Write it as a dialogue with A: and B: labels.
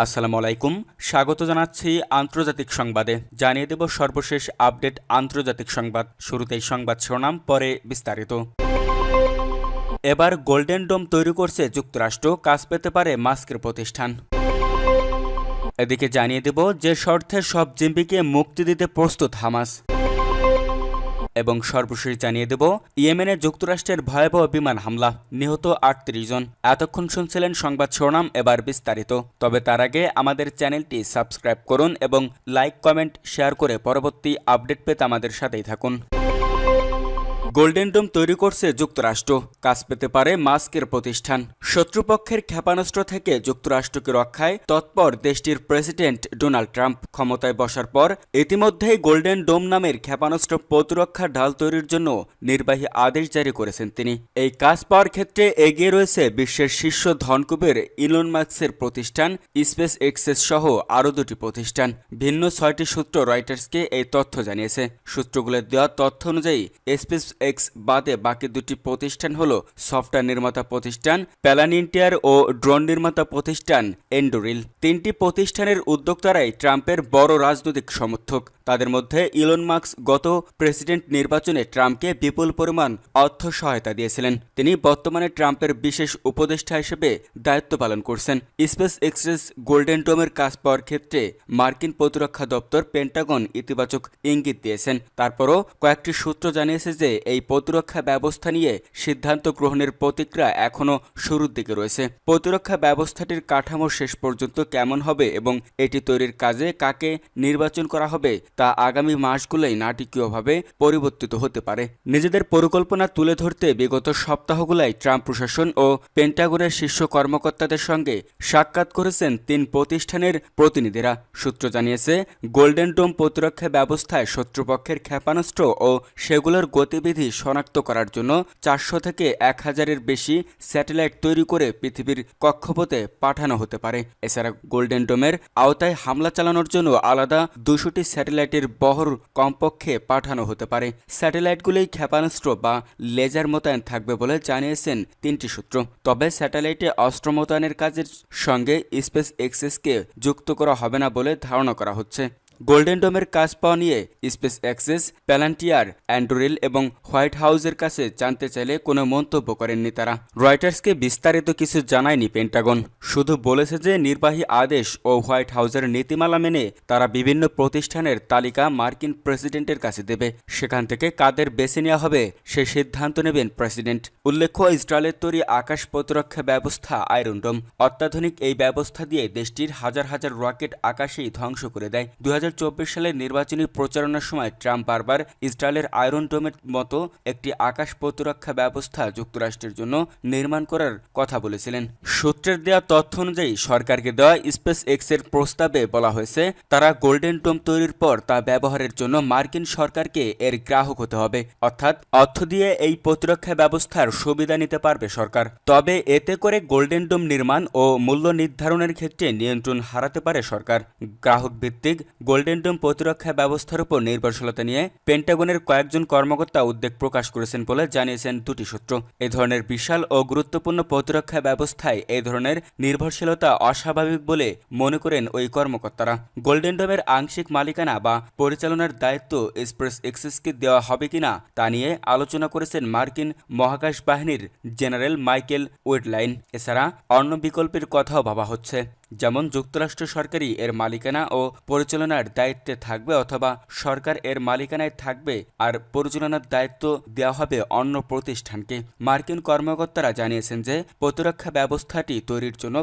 A: আসসালামু আলাইকুম। স্বাগত জানাচ্ছি আন্তর্জাতিক সংবাদে। জানিয়ে দেব সর্বশেষ আপডেট আন্তর্জাতিক সংবাদ। শুরুতেই সংবাদ শিরোনাম, পরে বিস্তারিত। এবার গোল্ডেন ডোম তৈরি করছে যুক্তরাষ্ট্র, কাজ পেতে পারে মাস্কের প্রতিষ্ঠান। এদিকে জানিয়ে দেব যে শর্তে সব জিম্বিকে মুক্তি দিতে প্রস্তুত হামাস। এবং সর্বশেষ জানিয়ে দেব, ইয়েমেনে যুক্তরাষ্ট্রের ভয়াবহ বিমান হামলা, নিহত আটত্রিশ জন। এতক্ষণ শুনছিলেন সংবাদ শিরোনাম, এবার বিস্তারিত। তবে তার আগে আমাদের চ্যানেলটি সাবস্ক্রাইব করুন এবং লাইক, কমেন্ট, শেয়ার করে পরবর্তী আপডেট পেতে আমাদের সাথেই থাকুন। গোল্ডেন ডোম তৈরি করছে যুক্তরাষ্ট্র। কাজ পেতে পারে মাস্কের প্রতিষ্ঠান। শত্রুপক্ষের ক্ষেপণাস্ত্র থেকে যুক্তরাষ্ট্রকে রক্ষায় তৎপর দেশটির প্রেসিডেন্ট ডোনাল্ড ট্রাম্প। ক্ষমতায় বসার পর ইতিমধ্যেই গোল্ডেন ডোম নামের ক্ষেপণাস্ত্র প্রতিরক্ষা ঢাল তৈরির জন্য নির্বাহী আদেশ জারি করেছেন তিনি। এই কাজ পাওয়ার ক্ষেত্রে এগিয়ে রয়েছে বিশ্বের শীর্ষ ধনকুবের ইলন মার্কসের প্রতিষ্ঠান, স্পেস এক্সেস সহ আরও দুটি প্রতিষ্ঠান। ভিন্ন ছয়টি সূত্র রয়টার্সকে এই তথ্য জানিয়েছে। সূত্রগুলোর দেওয়া তথ্য অনুযায়ী, স্পেস এক্স বাদে বাকি দুটি প্রতিষ্ঠান হল সফটওয়্যার নির্মাতা প্রতিষ্ঠান প্যালানিন্টিয়ার ও ড্রোন নির্মাতা প্রতিষ্ঠান এন্ডোরিল তিনটি প্রতিষ্ঠানের উদ্যোক্তারাই ট্রাম্পের বড় রাজনৈতিক সমর্থক। তাদের মধ্যে ইলন মার্কস গত প্রেসিডেন্ট নির্বাচনে ট্রাম্পকে বিপুল পরিমাণ অর্থ সহায়তা দিয়েছিলেন। তিনি বর্তমানে ট্রাম্পের বিশেষ উপদেষ্টা হিসেবে দায়িত্ব পালন করছেন। স্পেস এক্সপ্রেস গোল্ডেন ডোমের কাজ পাওয়ার ক্ষেত্রে মার্কিন প্রতিরক্ষা দপ্তর পেন্টাগন ইতিবাচক ইঙ্গিত দিয়েছেন। তারপরও কয়েকটি সূত্র জানিয়েছে যে এই প্রতিরক্ষা ব্যবস্থা নিয়ে সিদ্ধান্ত গ্রহণের প্রতিক্রিয়া এখনও শুরুর দিকে রয়েছে। প্রতিরক্ষা ব্যবস্থাটির কাঠামো শেষ পর্যন্ত কেমন হবে এবং এটি তৈরির কাজে কাকে নির্বাচন করা হবে তা আগামী মাসগুলোই নাটকীয়ভাবে পরিবর্তিত হতে পারে। নিজেদের পরিকল্পনা তুলে ধরতে বিগত সপ্তাহগুলাই ট্রাম্প প্রশাসন ও পেন্টাগনের শীর্ষ কর্মকর্তাদের সঙ্গে সাক্ষাৎ করেছেন তিন প্রতিষ্ঠানের প্রতিনিধিরা। সূত্র জানিয়েছে, গোল্ডেন ডোম প্রতিরক্ষা ব্যবস্থায় শত্রুপক্ষের ক্ষেপণাস্ত্র ও সেগুলোর গতিবিধি শনাক্ত করার জন্য চারশো থেকে এক হাজারের বেশি স্যাটেলাইট তৈরি করে পৃথিবীর কক্ষপথে পাঠানো হতে পারে। এছাড়া গোল্ডেন ডোমের আওতায় হামলা চালানোর জন্য আলাদা দুশোটি স্যাটেলাইটের বহর কমপক্ষে পাঠানো হতে পারে। স্যাটেলাইটগুলোই ক্ষেপণাস্ত্র বা লেজার মোতায়েন থাকবে বলে জানিয়েছেন তিনটি সূত্র। তবে স্যাটেলাইটে অস্ত্র মোতায়েনের কাজের সঙ্গে স্পেস এক্সেসকে যুক্ত করা হবে না বলে ধারণা করা হচ্ছে। গোল্ডেন ডোমের কাজ পাওয়া নিয়ে স্পেস অ্যাক্সেস প্যালান্টিয়ার, অ্যান্ডোরিল এবং হোয়াইট হাউসের কাছে জানতে চাইলে কোনো মন্তব্য করেননি তারা। রয়টার্সকে বিস্তারিত কিছু জানায়নি পেন্টাগন। শুধু বলেছে যে নির্বাহী আদেশ ও হোয়াইট হাউসের নীতিমালা মেনে তারা বিভিন্ন প্রতিষ্ঠানের তালিকা মার্কিন প্রেসিডেন্টের কাছে দেবে। সেখান থেকে কাদের বেছে নেওয়া হবে সে সিদ্ধান্ত নেবেন প্রেসিডেন্ট। উল্লেখ্য, ইসরায়েলের তৈরি আকাশ প্রতিরক্ষা ব্যবস্থা আয়রন ডোম। অত্যাধুনিক এই ব্যবস্থা দিয়ে দেশটির হাজার হাজার রকেট আকাশেই ধ্বংস করে দেয়। দু হাজার সালের নির্বাচনী প্রচারণার সময় ট্রাম্প বারবার ইসরায়েলের আয়রন ডোমের মতো একটি আকাশ প্রতিরক্ষা ব্যবস্থা যুক্তরাষ্ট্রের জন্য নির্মাণ করার কথা বলেছিলেন। সূত্রের দেওয়া তথ্য অনুযায়ী সরকারকে দেওয়া স্পেস এক্সের প্রস্তাবে বলা হয়েছে, তারা গোল্ডেন ডোম তৈরির পর তা ব্যবহারের জন্য মার্কিন সরকারকে এর গ্রাহক হতে হবে। অর্থাৎ অর্থ দিয়ে এই প্রতিরক্ষা ব্যবস্থার সুবিধা নিতে পারবে সরকার। তবে এতে করে গোল্ডেন ডোম নির্মাণ ও মূল্য নির্ধারণের ক্ষেত্রে নিয়ন্ত্রণ হারাতে পারে সরকার। গ্রাহক ভিত্তিক গোল্ডেন ডোম প্রতিরক্ষা ব্যবস্থার উপর নির্ভরশীলতা নিয়ে পেন্টাগনের কয়েকজন কর্মকর্তা উদ্বেগ প্রকাশ করেছেন বলে জানিয়েছেন দুটি সূত্র। এ ধরনের বিশাল ও গুরুত্বপূর্ণ প্রতিরক্ষা ব্যবস্থায় এই ধরনের নির্ভরশীলতা অস্বাভাবিক বলে মনে করেন ওই কর্মকর্তারা। গোল্ডেন ডোমের আংশিক মালিকানা বা পরিচালনার দায়িত্ব এক্সপ্রেস এক্সেসকে দেওয়া হবে কিনা তা নিয়ে আলোচনা করেছেন মার্কিন মহাকাশ বাহিনীর জেনারেল মাইকেল ওয়েডলাইন। এছাড়া অন্য বিকল্পের কথাও ভাবা হচ্ছে। যেমন যুক্তরাষ্ট্র সরকারই এর মালিকানা ও পরিচালনার দায়িত্বে থাকবে অথবা সরকার এর মালিকানায় থাকবে আর পরিচালনার দায়িত্ব দেওয়া হবে অন্য প্রতিষ্ঠানকে। মার্কিন কর্মকর্তারা জানিয়েছেন যে প্রতিরক্ষা ব্যবস্থাটি তৈরির জন্য